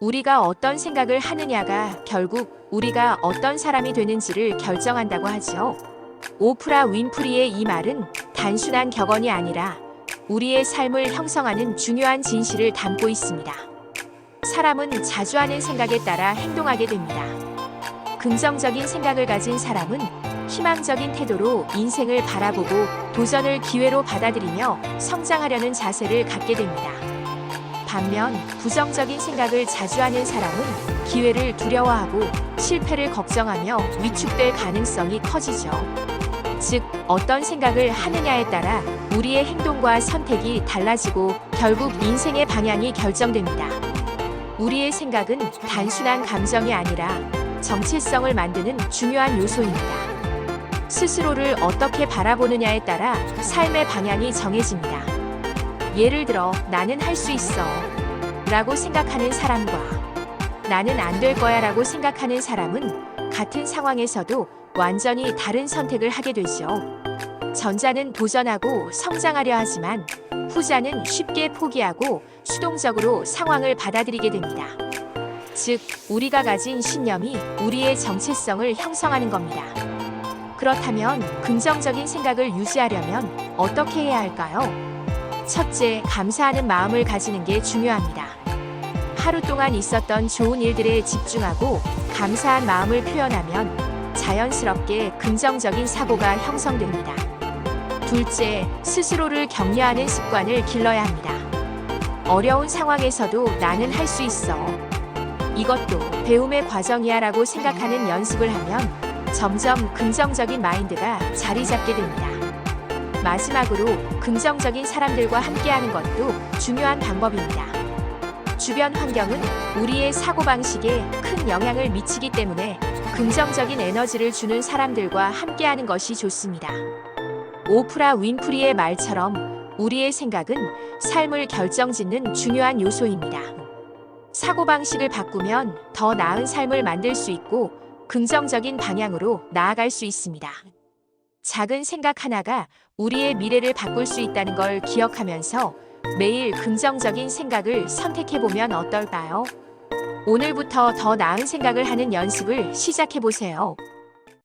우리가 어떤 생각을 하느냐가 결국 우리가 어떤 사람이 되는지를 결정한다고 하죠. 오프라 윈프리의 이 말은 단순한 격언이 아니라 우리의 삶을 형성하는 중요한 진실을 담고 있습니다. 사람은 자주 하는 생각에 따라 행동하게 됩니다. 긍정적인 생각을 가진 사람은 희망적인 태도로 인생을 바라보고 도전을 기회로 받아들이며 성장하려는 자세를 갖게 됩니다. 반면 부정적인 생각을 자주 하는 사람은 기회를 두려워하고 실패를 걱정하며 위축될 가능성이 커지죠. 즉, 어떤 생각을 하느냐에 따라 우리의 행동과 선택이 달라지고 결국 인생의 방향이 결정됩니다. 우리의 생각은 단순한 감정이 아니라 정체성을 만드는 중요한 요소입니다. 스스로를 어떻게 바라보느냐에 따라 삶의 방향이 정해집니다. 예를 들어, 나는 할 수 있어. 라고 생각하는 사람과 나는 안 될 거야 라고 생각하는 사람은 같은 상황에서도 완전히 다른 선택을 하게 되죠. 전자는 도전하고 성장하려 하지만 후자는 쉽게 포기하고 수동적으로 상황을 받아들이게 됩니다. 즉, 우리가 가진 신념이 우리의 정체성을 형성하는 겁니다. 그렇다면 긍정적인 생각을 유지하려면 어떻게 해야 할까요? 첫째, 감사하는 마음을 가지는 게 중요합니다. 하루 동안 있었던 좋은 일들에 집중하고 감사한 마음을 표현하면 자연스럽게 긍정적인 사고가 형성됩니다. 둘째, 스스로를 격려하는 습관을 길러야 합니다. 어려운 상황에서도 나는 할 수 있어. 이것도 배움의 과정이야 라고 생각하는 연습을 하면 점점 긍정적인 마인드가 자리 잡게 됩니다. 마지막으로 긍정적인 사람들과 함께하는 것도 중요한 방법입니다. 주변 환경은 우리의 사고방식에 큰 영향을 미치기 때문에 긍정적인 에너지를 주는 사람들과 함께하는 것이 좋습니다. 오프라 윈프리의 말처럼 우리의 생각은 삶을 결정짓는 중요한 요소입니다. 사고방식을 바꾸면 더 나은 삶을 만들 수 있고 긍정적인 방향으로 나아갈 수 있습니다. 작은 생각 하나가 우리의 미래를 바꿀 수 있다는 걸 기억하면서 매일 긍정적인 생각을 선택해보면 어떨까요? 오늘부터 더 나은 생각을 하는 연습을 시작해보세요.